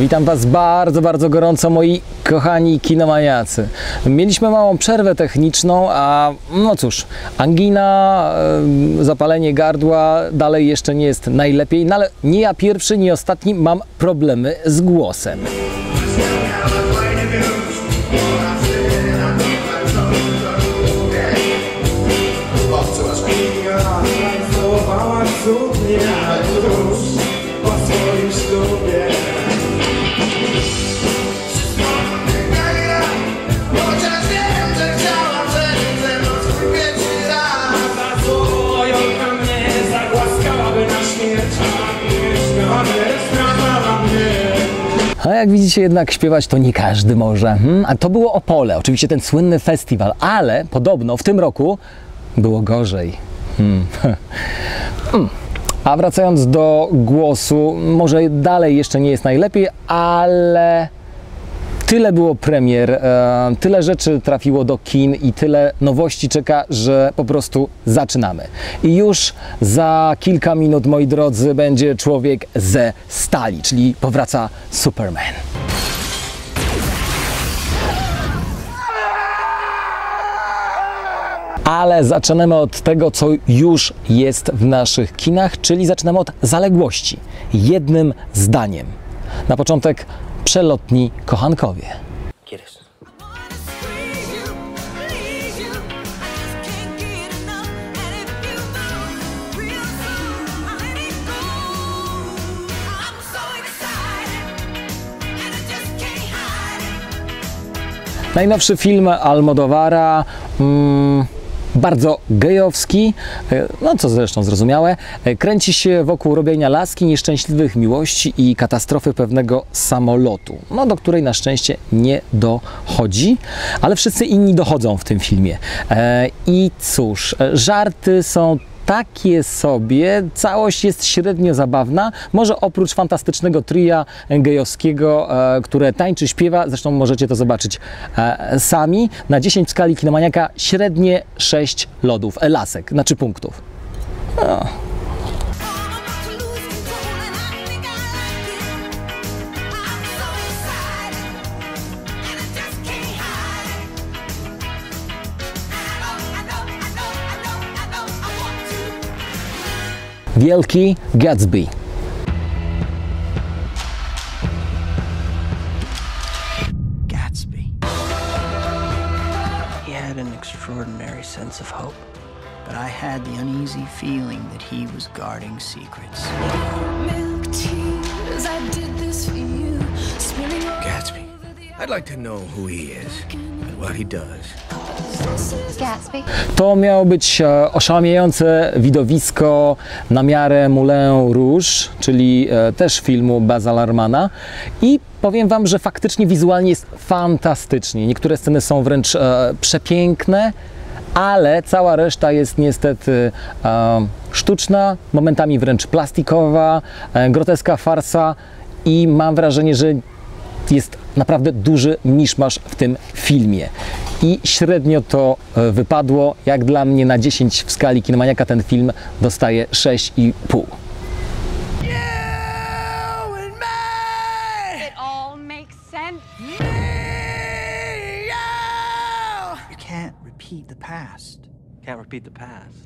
Witam Was bardzo, bardzo gorąco, moi kochani kinomaniacy. Mieliśmy małą przerwę techniczną, a no cóż, angina, zapalenie gardła dalej jeszcze nie jest najlepiej, no ale nie ja pierwszy, nie ostatni mam problemy z głosem. Zdołała jak widzicie, jednak śpiewać to nie każdy może. Hmm? A to było Opole, oczywiście ten słynny festiwal, ale podobno w tym roku było gorzej. Hmm. Hmm. A wracając do głosu, może dalej jeszcze nie jest najlepiej, ale tyle było premier, e, tyle rzeczy trafiło do kin i tyle nowości czeka, że po prostu zaczynamy. I już za kilka minut, moi drodzy, będzie człowiek ze stali, czyli powraca Superman. Ale zaczynamy od tego, co już jest w naszych kinach, czyli zaczynamy od zaległości. Jednym zdaniem. Na początek przelotni kochankowie. Najnowszy film Almodovara, mm, bardzo gejowski, e, no co zresztą zrozumiałe, e, kręci się wokół robienia laski, nieszczęśliwych miłości i katastrofy pewnego samolotu, no do której na szczęście nie dochodzi, ale wszyscy inni dochodzą w tym filmie. E, I cóż, żarty są takie sobie, całość jest średnio zabawna, może oprócz fantastycznego tria gejowskiego, e, które tańczy, śpiewa, zresztą możecie to zobaczyć e, sami, na 10 w skali kinomaniaka średnie 6 lodów, e, lasek, znaczy punktów. I'm Wielki Gatsby. Gatsby. He had an extraordinary sense of hope, but I had the uneasy feeling that he was guarding secrets. Milk tears, I did this for you. Gatsby. I'd like to know who he is and what he does. To miało być e, oszałamiające widowisko na miarę Moulin Rouge, czyli e, też filmu Baza Larmana i powiem Wam, że faktycznie wizualnie jest fantastycznie. Niektóre sceny są wręcz e, przepiękne, ale cała reszta jest niestety sztuczna, momentami wręcz plastikowa, groteska farsa i mam wrażenie, że jest naprawdę duży miszmasz w tym filmie. I średnio to e, wypadło. Jak dla mnie na 10 w skali kinomaniaka ten film dostaje 6,5. It all makes sense. You can't repeat the past. Can't repeat the past.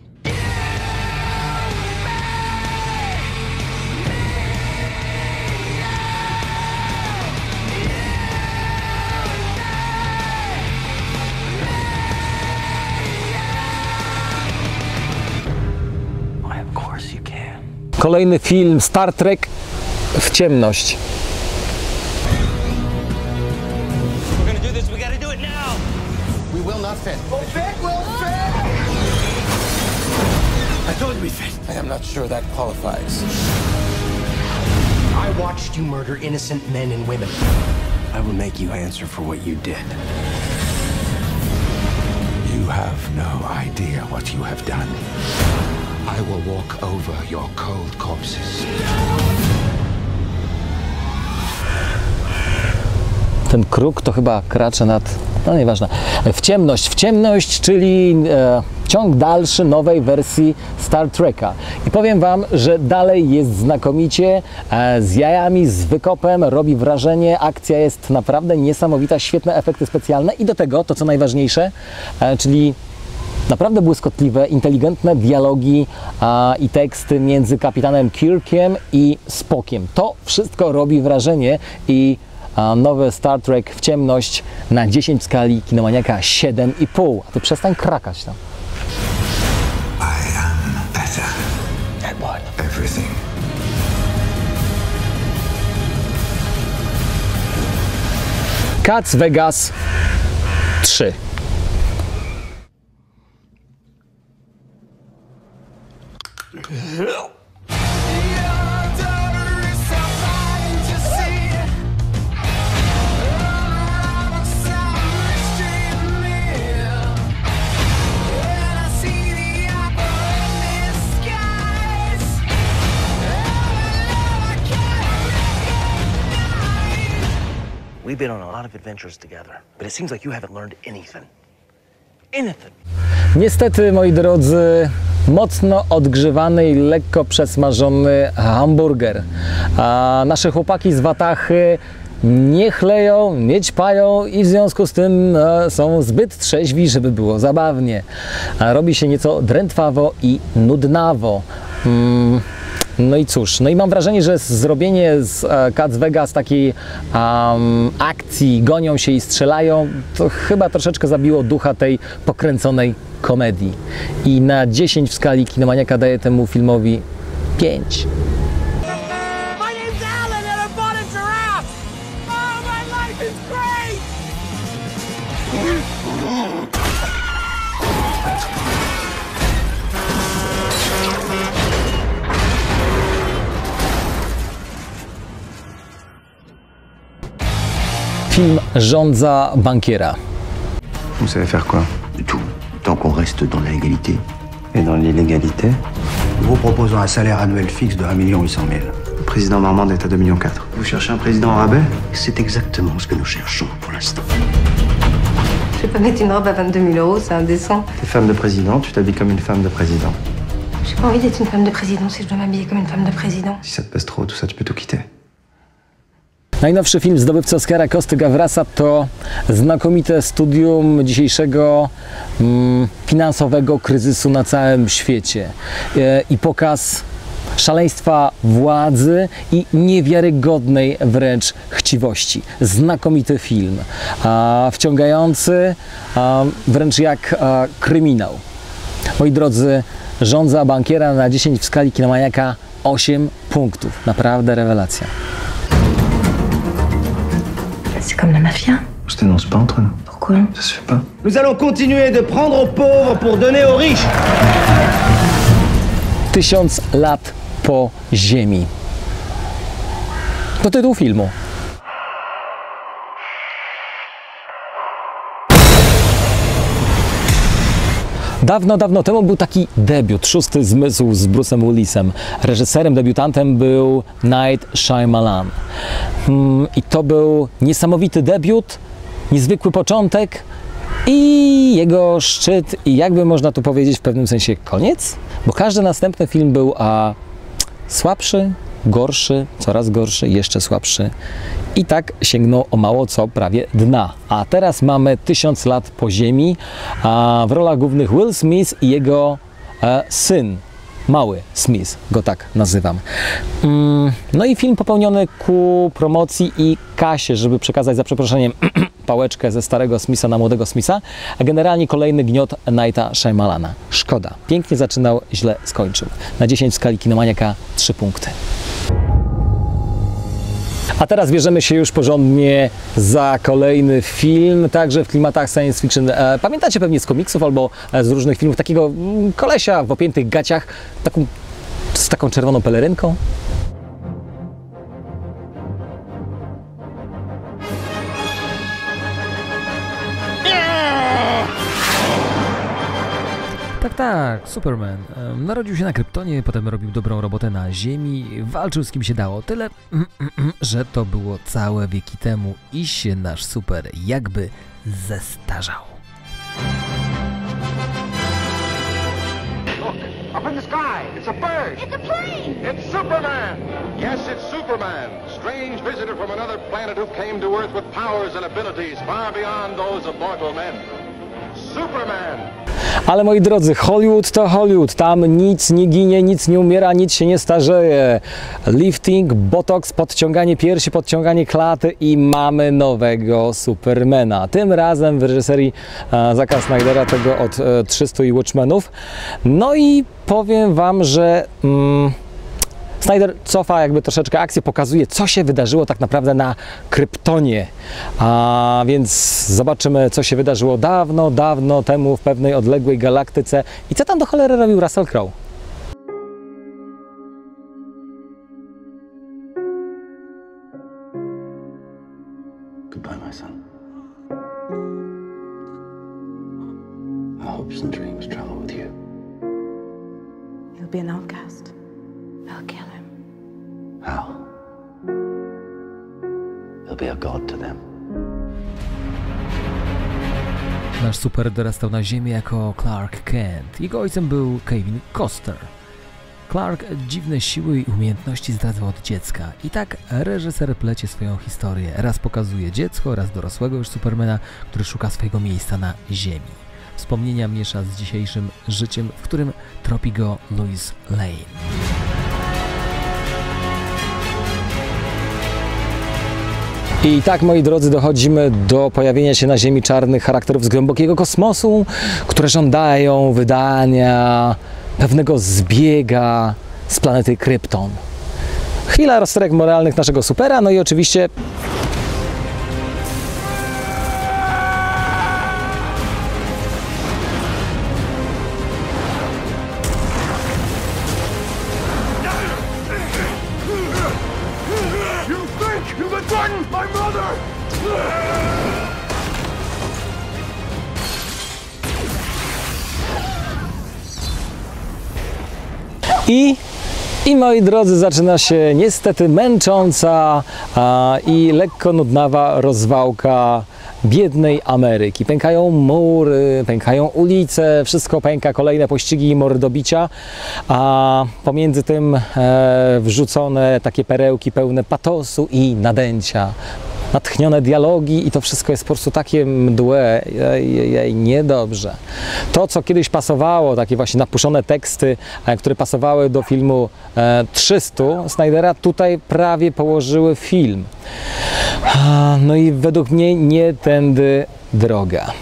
Kolejny film Star Trek w ciemność. We're gonna do this. We gotta do it now. We will not fit. I told you we fit. I am not sure that qualifies. I watched you murder innocent men and women. I will make you answer for what you did. You have no idea what you have done. I will walk over your cold corpses. Ten kruk to chyba kracze nad No nieważne. W ciemność, w ciemność, czyli e, ciąg dalszy nowej wersji Star Treka. I powiem Wam, że dalej jest znakomicie, e, z jajami, z wykopem, robi wrażenie, akcja jest naprawdę niesamowita, świetne efekty specjalne i do tego, to co najważniejsze, e, czyli naprawdę błyskotliwe, inteligentne dialogi a, i teksty między kapitanem Kirkiem i Spokiem. To wszystko robi wrażenie i a, nowy Star Trek w ciemność na 10 w skali kinomaniaka 7,5. A ty przestań krakać tam. I am better. Everything. Cats Vegas 3. We've been on a lot of adventures together, but it seems like you haven't learned anything. Niestety, moi drodzy, mocno odgrzewany i lekko przesmażony hamburger. A nasze chłopaki z Watachy nie chleją, nie ćpają i w związku z tym e, są zbyt trzeźwi, żeby było zabawnie. A robi się nieco drętwawo i nudnawo. Mm. No i cóż, no i mam wrażenie, że zrobienie z e, Cats Vegas takiej um, akcji, gonią się i strzelają, to chyba troszeczkę zabiło ducha tej pokręconej komedii. I na 10 w skali kinomaniaka daję temu filmowi 5. Film Rządza bankiera. Vous savez faire quoi Tout, tant qu'on reste dans la légalité. Et dans l'illégalité Nous vous proposons un salaire annuel fixe de 1 800 000. Le président Marmande est à 2,4 millions. Vous cherchez un président en rabais C'est exactement ce que nous cherchons pour l'instant. Je vais pas mettre une robe à 22 000 euros, c'est indécent. T'es femme de président, tu t'habilles comme une femme de président. J'ai pas envie d'être une femme de président si je dois m'habiller comme une femme de président. Si ça te pèse trop, tout ça, tu peux tout quitter. Najnowszy film zdobywcy Oscara Kosty Gawrasa to znakomite studium dzisiejszego mm, finansowego kryzysu na całym świecie e, i pokaz szaleństwa władzy i niewiarygodnej wręcz chciwości. Znakomity film, a, wciągający, a, wręcz jak a, kryminał. Moi drodzy, rządza bankiera na 10 w skali kinomaniaka 8 punktów. Naprawdę rewelacja. C'est comme la mafia. On se dénonce pas entre nous. Pourquoi Ça se fait pas. Nous allons continuer de prendre aux pauvres pour donner aux riches. Tysiąc lat po ziemi. To tytuł filmu. Dawno, dawno temu był taki debiut, szósty zmysł z Bruce'em Willisem. Reżyserem, debiutantem był Night Shyamalan. Mm, I to był niesamowity debiut, niezwykły początek i jego szczyt i jakby można tu powiedzieć w pewnym sensie koniec, bo każdy następny film był a słabszy, gorszy, coraz gorszy, jeszcze słabszy i tak sięgnął o mało co prawie dna. A teraz mamy tysiąc lat po ziemi, a w rolach głównych Will Smith i jego e, syn, mały Smith, go tak nazywam. Mm, no i film popełniony ku promocji i kasie, żeby przekazać za przeproszeniem pałeczkę ze starego Smitha na młodego Smitha, a generalnie kolejny gniot Nighta Shyamalana. Szkoda. Pięknie zaczynał, źle skończył. Na 10 w skali kinomaniaka 3 punkty. A teraz bierzemy się już porządnie za kolejny film, także w klimatach science fiction. E, pamiętacie pewnie z komiksów albo e, z różnych filmów takiego mm, kolesia w opiętych gaciach, taką, z taką czerwoną pelerynką? Tak, Superman. Narodził się na Kryptonie, potem robił dobrą robotę na Ziemi, walczył z kim się dało. Tyle, że to było całe wieki temu i się nasz super jakby zestarzał. Up in the sky, it's a bird. It's a plane. It's Superman. Yes, it's Superman, strange visitor from another planet who came to Earth with powers and abilities far beyond those of mortal men. Superman. Ale moi drodzy, Hollywood to Hollywood. Tam nic nie ginie, nic nie umiera, nic się nie starzeje. Lifting, botox, podciąganie piersi, podciąganie klaty i mamy nowego Supermana. Tym razem w reżyserii e, Zacka Snydera, tego od e, 300 i Watchmenów. No i powiem Wam, że... Mm, Snyder cofa jakby troszeczkę akcję, pokazuje, co się wydarzyło tak naprawdę na Kryptonie. A więc zobaczymy, co się wydarzyło dawno, dawno temu w pewnej odległej galaktyce i co tam do cholery robił Russell Crowe. Nasz super dorastał na ziemię jako Clark Kent. Jego ojcem był Kevin Costner. Clark dziwne siły i umiejętności zdradzał od dziecka. I tak reżyser plecie swoją historię. Raz pokazuje dziecko, raz dorosłego już Supermana, który szuka swojego miejsca na ziemi. Wspomnienia miesza z dzisiejszym życiem, w którym tropi go Louis Lane. I tak, moi drodzy, dochodzimy do pojawienia się na Ziemi czarnych charakterów z głębokiego kosmosu, które żądają wydania pewnego zbiega z planety Krypton. Chwila rozterek moralnych naszego supera, no i oczywiście threatened my mother? I, I moi drodzy, zaczyna się niestety męcząca a, i lekko nudnawa rozwałka biednej Ameryki. Pękają mury, pękają ulice, wszystko pęka, kolejne pościgi i mordobicia, a pomiędzy tym e, wrzucone takie perełki pełne patosu i nadęcia. Natchnione dialogi i to wszystko jest po prostu takie mdłe, jej, jej, niedobrze. To, co kiedyś pasowało, takie właśnie napuszone teksty, e, które pasowały do filmu e, 300 Snydera, tutaj prawie położyły film. No i według mnie nie tędy droga.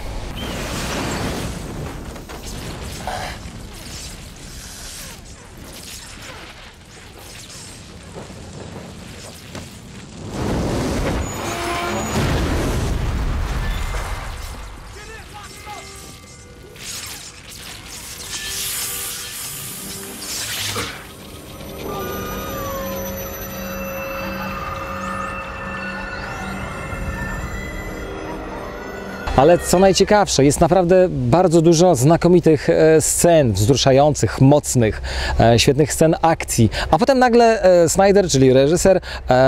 Ale co najciekawsze, jest naprawdę bardzo dużo znakomitych e, scen, wzruszających, mocnych, e, świetnych scen akcji. A potem nagle e, Snyder, czyli reżyser,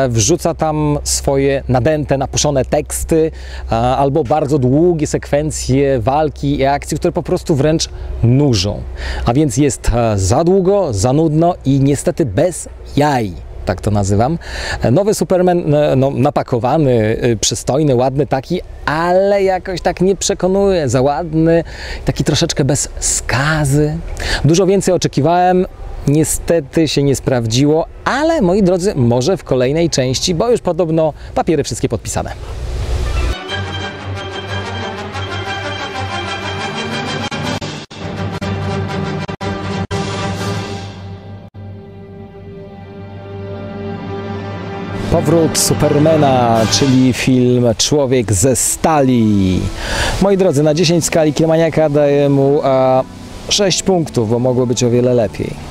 wrzuca tam swoje nadęte, napuszone teksty albo bardzo długie sekwencje walki i akcji, które po prostu wręcz nużą. A więc jest za długo, za nudno i niestety bez jaj tak to nazywam. Nowy Superman, e, no, napakowany, e, przystojny, ładny taki, ale jakoś tak nie przekonuje, za ładny, taki troszeczkę bez skazy. Dużo więcej oczekiwałem, niestety się nie sprawdziło, ale moi drodzy, może w kolejnej części, bo już podobno papiery wszystkie podpisane. Powrót Supermana, czyli film Człowiek ze stali. Moi drodzy, na 10 skali Kielmaniaka daję mu a, 6 punktów, bo mogło być o wiele lepiej.